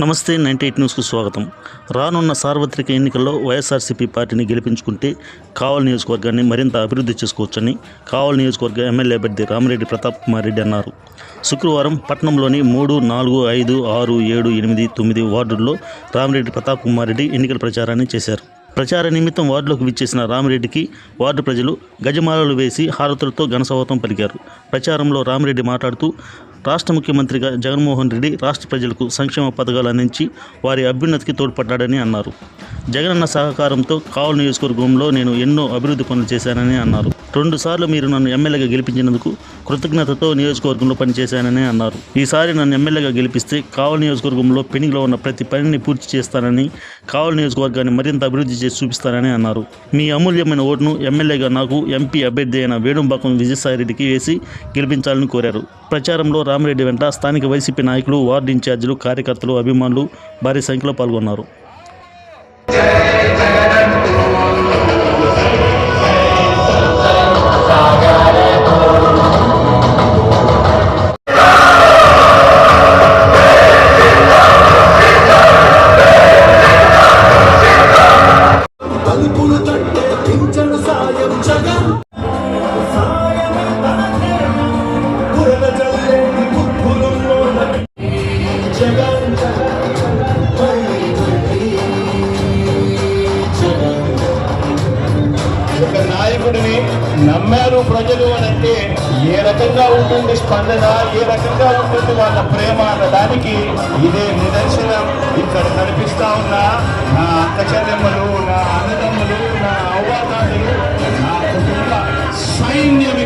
నమస్తే ninety eight న్యూస్కు స్వాగతం. రానున్న సార్వత్రిక ఎన్నికల్లో వైఎస్ఆర్సీపీ పార్టీని గెలిపించుకుంటే కావల్ నియోజకవర్గాన్ని మరింత అభివృద్ధి చేసుకోవచ్చని కావల్ నియోజకవర్గ ఎమ్మెల్యే అభ్యర్థి రామిరెడ్డి ప్రతాప్ కుమార్ రెడ్డి అన్నారు. శుక్రవారం పట్నంలోని మూడు నాలుగు ఐదు ఆరు ఏడు ఎనిమిది తొమ్మిది వార్డుల్లో రామిరెడ్డి ప్రతాప్ కుమార్ రెడ్డి ఎన్నికల ప్రచారాన్ని చేశారు. ప్రచార నిమిత్తం వార్డులోకి విచ్చేసిన రామిరెడ్డికి వార్డు ప్రజలు గజమాలలు వేసి హారతులతో ఘనస్వాగతం పలికారు. ప్రచారంలో రామిరెడ్డి మాట్లాడుతూ రాష్ట్ర ముఖ్యమంత్రిగా జగన్మోహన్ రెడ్డి రాష్ట్ర ప్రజలకు సంక్షేమ పథకాలు అందించి వారి అభ్యున్నతికి తోడ్పడ్డాడని అన్నారు. జగనన్న సహకారంతో కావల్ నియోజకవర్గంలో నేను ఎన్నో అభివృద్ధి పనులు చేశానని అన్నారు. రెండుసార్లు మీరు నన్ను ఎమ్మెల్యేగా గెలిపించినందుకు కృతజ్ఞతతో నియోజకవర్గంలో పనిచేశానని అన్నారు. ఈసారి నన్ను ఎమ్మెల్యేగా గెలిపిస్తే కావల్ నియోజకవర్గంలో పెండింగ్లో ఉన్న ప్రతి పనిని పూర్తి చేస్తానని కావల్ నియోజకవర్గాన్ని మరింత అభివృద్ధి చేసి చూపిస్తానని అన్నారు. మీ అమూల్యమైన ఓటును ఎమ్మెల్యేగా నాకు ఎంపీ అభ్యర్థి అయిన వేణుంబాకం విజయసాయిరెడ్డికి వేసి గెలిపించాలని కోరారు. ప్రచారంలో రామిరెడ్డి వెంట స్థానిక వైసీపీ నాయకులు వార్డు ఇన్ఛార్జీలు కార్యకర్తలు అభిమానులు భారీ సంఖ్యలో పాల్గొన్నారు. స్పందన ఏ రకంగా ఉంటుంది వాళ్ళ ప్రేమ అన్నదానికి ఇదే నిదర్శనం. ఇక్కడ కనిపిస్తా ఉన్న నా అక్క చెల్లెమ్మలు నా అన్నదమ్ములు నా అవ్వాతాతలు నా కుటుంబ సైన్యం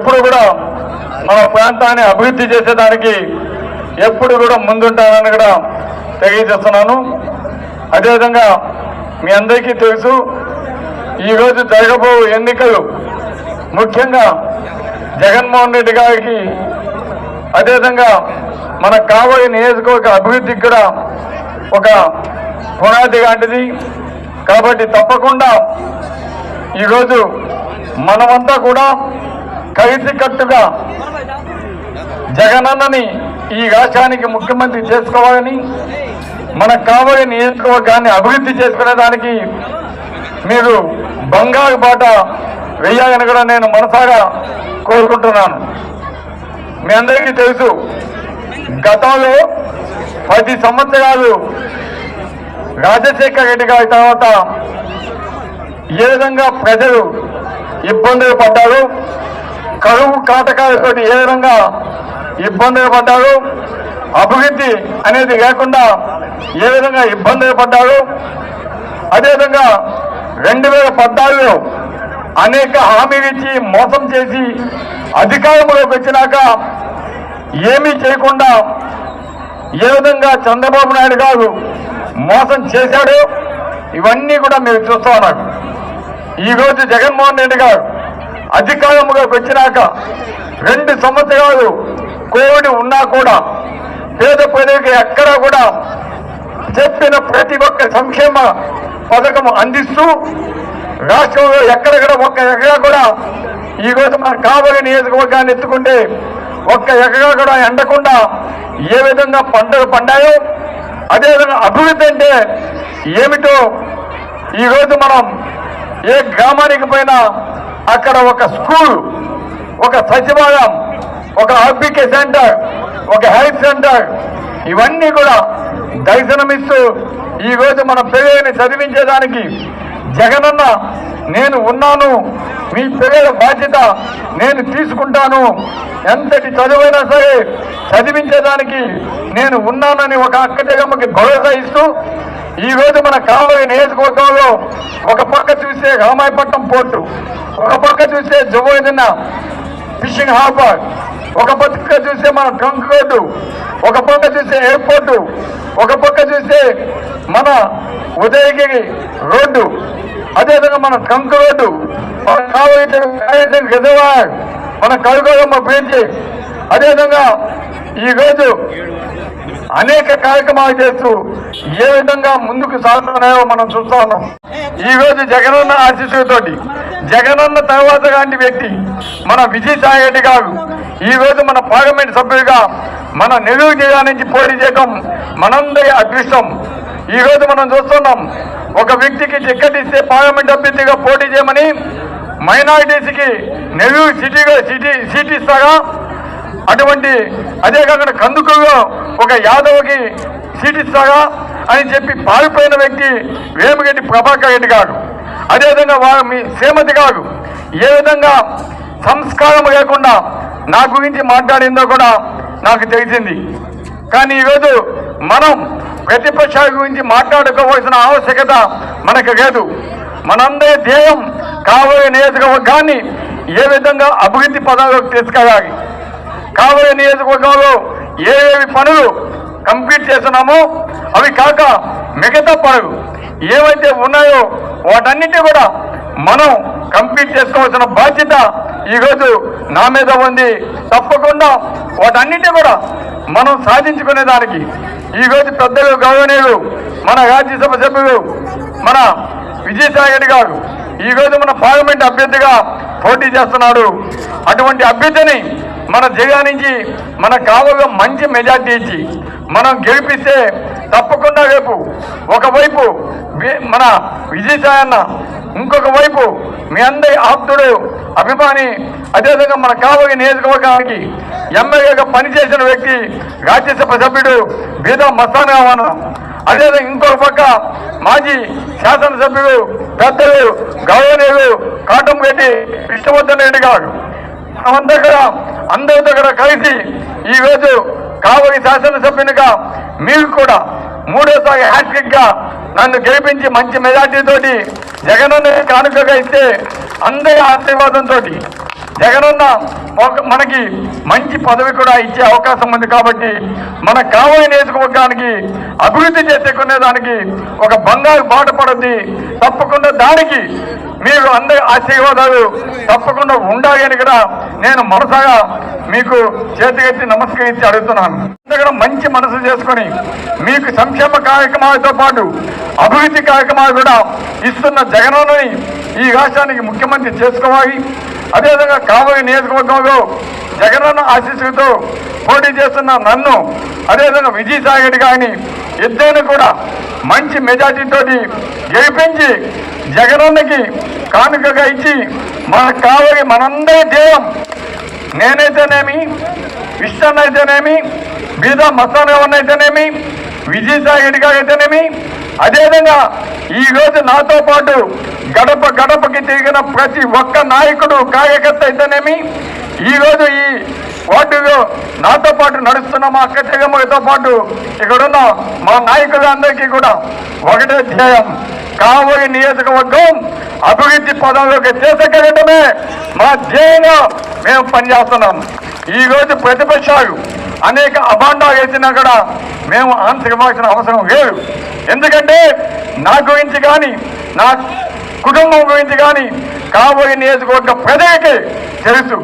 ఎప్పుడు కూడా మన ప్రాంతాన్ని అభివృద్ధి చేసేదానికి ఎప్పుడు కూడా ముందుంటానని కూడా తెలియజేస్తున్నాను. అదేవిధంగా మీ అందరికీ తెలుసు ఈరోజు జరగబో ఎన్నికలు ముఖ్యంగా జగన్మోహన్ రెడ్డి గారికి అదేవిధంగా మన కాబోయే నియోజకవర్గ అభివృద్ధికి కూడా ఒక పునాది లాంటిది. కాబట్టి తప్పకుండా ఈరోజు మనమంతా కూడా కట్టుగా జగనన్నని ఈ రాష్ట్రానికి ముఖ్యమంత్రి చేసుకోవాలని మనకు కాబోయే నియోజకవర్గాన్ని అభివృద్ధి చేసుకునేదానికి మీరు బంగారు బాట వేయాలని కూడా నేను మనసాగా కోరుకుంటున్నాను. మీ అందరికీ తెలుసు గతంలో పది సంవత్సరాలు రాజశేఖర రెడ్డి గారి తర్వాత ఏ విధంగా ప్రజలు ఇబ్బందులు పడ్డారు కరువు కాటకాలతో ఏ విధంగా ఇబ్బందులు పడ్డారు అభివృద్ధి అనేది లేకుండా ఏ విధంగా ఇబ్బందులు పడ్డారు అదేవిధంగా రెండు వేల పద్నాలుగులో అనేక హామీలు ఇచ్చి మోసం చేసి అధికారంలోకి వచ్చినాక ఏమీ చేయకుండా ఏ విధంగా చంద్రబాబు నాయుడు గారు మోసం చేశాడు ఇవన్నీ కూడా మీరు చూస్తూ ఉన్నారు. ఈరోజు జగన్మోహన్ రెడ్డి గారు అధికారముగా వచ్చినాక రెండు సంవత్సరాలు కోవిడ్ ఉన్నా కూడా పేద ప్రజలకు ఎక్కడా కూడా చెప్పిన ప్రతి ఒక్క సంక్షేమ పథకం అందిస్తూ రాష్ట్రంలో ఎక్కడెక్కడ ఒక్క ఎకరా కూడా ఈ రోజు మన కాబోయే నియోజకవర్గాన్ని ఎత్తుకుంటే ఒక్క ఎకరా కూడా ఎండకుండా ఏ విధంగా పంటలు పండాయో అదేవిధంగా అభివృద్ధి అంటే ఏమిటో ఈరోజు మనం ఏ గ్రామానికి పోయినా అక్కడ ఒక స్కూల్ ఒక సచివాలయం ఒక ఆర్బికే సెంటర్ ఒక హెల్త్ సెంటర్ ఇవన్నీ కూడా దర్శనమిస్తూ ఈ మన పిల్లల్ని చదివించేదానికి జగనన్న నేను ఉన్నాను మీ పిల్లల బాధ్యత నేను తీసుకుంటాను ఎంతటి చదువైనా సరే చదివించేదానికి నేను ఉన్నానని ఒక అక్క జగమ్మకి భరోసా ఇస్తూ ఈ మన కావలి నియోజకవర్గంలో ఒక పక్క చూస్తే రామాయపట్నం పోర్టు. ఒక పక్క చూస్తే జువోదిన ఫిషింగ్ హార్బర్ ఒక పక్క చూస్తే మన ట్రంక్ రోడ్డు ఒక పక్క చూస్తే ఎయిర్పోర్టు ఒక పక్క చూస్తే మన ఉదయగిరి రోడ్డు అదేవిధంగా మన ట్రంక్ రోడ్డు మన రిజర్వాయర్ మన కలుగోదమ్మ బ్రిడ్జి అదేవిధంగా ఈరోజు అనేక కార్యక్రమాలు చేస్తూ ఏ విధంగా ముందుకు సాగుతున్నాయో మనం చూస్తా ఉన్నాం. ఈ రోజు జగనన్న ఆశీస్సులతోటి జగనన్న తర్వాత లాంటి వ్యక్తి మన విజయసాయి రెడ్డి గారు ఈ రోజు మన పార్లమెంట్ సభ్యులుగా మన నెల్లూరు జిల్లా నుంచి పోటీ చేయడం మనందరి అదృష్టం. ఈ రోజు మనం చూస్తున్నాం ఒక వ్యక్తికి టికెట్ ఇస్తే పార్లమెంట్ అభ్యర్థిగా పోటీ చేయమని మైనారిటీస్కి నెల్లూరు సిటీగా సిటీ సీట్ ఇస్తాగా అటువంటి అదే కాకుండా కందుకల్లో ఒక యాదవ్కి సీట్ ఇస్తాగా అని చెప్పి పారిపోయిన వ్యక్తి వేమిరెడ్డి ప్రభాకర్ రెడ్డి గారు. అదేవిధంగా వారు మీ శ్రీమతి గారు ఏ విధంగా సంస్కారం లేకుండా నా గురించి మాట్లాడిందో కూడా నాకు తెలిసింది. కానీ ఈరోజు మనం ప్రతిపక్ష గురించి మాట్లాడుకోవాల్సిన ఆవశ్యకత మనకు లేదు. మనందరి ధ్యేయం కాబోయే నియోజకవర్గాన్ని ఏ విధంగా అభివృద్ధి పదంలోకి తీసుకెళ్ళాలి? కావలి నియోజకవర్గంలో ఏవేవి పనులు కంప్లీట్ చేస్తున్నామో అవి కాక మిగతా పనులు ఏవైతే ఉన్నాయో వాటన్నిటి కూడా మనం కంప్లీట్ చేసుకోవాల్సిన బాధ్యత ఈరోజు నా మీద ఉంది. తప్పకుండా వాటన్నిటి కూడా మనం సాధించుకునే దానికి ఈరోజు పెద్దలు గౌరవనీయులు మన రాజ్యసభ సభ్యులు మన విజయసాయి రెడ్డి గారు ఈరోజు మన పార్లమెంట్ అభ్యర్థిగా పోటీ చేస్తున్నాడు. అటువంటి అభ్యర్థిని మన జిల్లా మన కావగా మంచి మెజార్టీ ఇచ్చి మనం గెలిపిస్తే తప్పకుండా రేపు ఒకవైపు మన విజయసాయన్న ఇంకొక వైపు మీ అందరి ఆప్తుడు అభిమాని అదేవిధంగా మన కావలి నియోజకవర్గానికి ఎమ్మెల్యేగా పనిచేసిన వ్యక్తి రాజ్యసభ సభ్యుడు బీదా మస్తాన్ రావణ అదేవిధంగా ఇంకొక పక్క మాజీ శాసనసభ్యుడు పెద్దలు గౌరవనీయులు కాటంరెడ్డి విష్ణువర్ధన్ రెడ్డి గారు. మన దగ్గర అందరి దగ్గర కలిసి ఈ కావలి శాసనసభ్యునిగా మీరు కూడా మూడోసారి హ్యాట్రిక్గా నన్ను గెలిపించి మంచి మెజార్టీతోటి జగనన్న కానుకగా ఇస్తే అందరి ఆశీర్వాదంతో జగనన్న ఒక- మనకి మంచి పదవి కూడా ఇచ్చే అవకాశం ఉంది కాబట్టి మన కావలి నియోజకవర్గానికి అభివృద్ధి చేసుకునే దానికి ఒక బంగారు బాట పడుద్ది. తప్పకుండా దానికి మీరు అందరి ఆశీర్వాదాలు తప్పకుండా ఉండాలి అని కూడా నేను మనసాగా మీకు చేతికెత్తి నమస్కరించి అడుగుతున్నాను. ఇక్కడ మంచి మనసు చేసుకొని మీకు సంక్షేమ కార్యక్రమాలతో పాటు అభివృద్ధి కార్యక్రమాలు కూడా ఇస్తున్న జగనన్నని ఈ రాష్ట్రానికి ముఖ్యమంత్రి చేసుకోవాలి. అదేవిధంగా కాబోయే నియోజకవర్గంలో జగనన్న ఆశీస్సులతో పోటీ చేస్తున్న నన్ను అదేవిధంగా విజయసాయి రెడ్డి గారిని ఇద్దరిని కూడా మంచి మెజార్టీతోటి గెలిపించి జగనన్నకి కానుకగా ఇచ్చి మనకు కావాలి మనందరి దేవం. నేనైతేనేమి విష్ణన్ అయితేనేమి బీదా మస్తాన్ అయితేనేమి విజయసాయి రెడ్డి గారు అయితేనేమి అదేవిధంగా ఈ రోజు నాతో పాటు గడప గడపకి తిరిగిన ప్రతి ఒక్క నాయకుడు కార్యకర్త అయితేనేమి ఈ రోజు నాతో పాటు నడుస్తున్న మా అక్క చెగమ్మతో పాటు ఇక్కడున్న మా నాయకులందరికీ కూడా ఒకటే ధ్యేయం. కాబోయే నియోజకవర్గం అభివృద్ధి పదంలోకి తీసుకెళ్ళడమే మా ధ్యేయంగా మేము పనిచేస్తున్నాం. ఈ రోజు ప్రతిపక్షాలు అనేక అభాండాలు వేసినా కూడా మేము ఆన్సర్ ఇవ్వాల్సిన అవసరం లేదు. ఎందుకంటే నా గురించి కానీ నా కుటుంబం గురించి కానీ కాబోయే నియోజకవర్గ ప్రజలకి తెలుసు.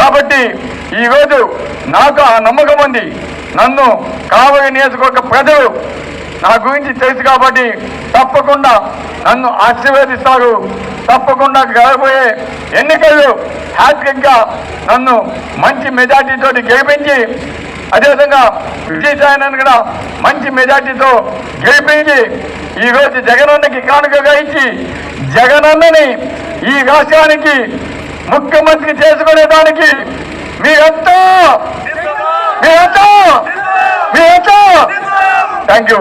కాబట్టి ఈరోజు నాకు ఆ నమ్మకం ఉంది. నన్ను కావలి నియోజకవర్గ ప్రజలు నా గురించి తెలుసు కాబట్టి తప్పకుండా నన్ను ఆశీర్వదిస్తారు. తప్పకుండా గెలబోయే ఎన్నికల్లో హ్యాట్రిక్గా నన్ను మంచి మెజార్టీతో గెలిపించి అదేవిధంగా విజయసాయిని కూడా మంచి మెజార్టీతో గెలిపించి ఈరోజు జగనన్నకి కానుకగా ఇచ్చి జగనన్నని ఈ రాష్ట్రానికి ముఖ్యమంత్రి చేసుకునేదానికి మీరంతా మీరంతా మీరంతా థ్యాంక్ యూ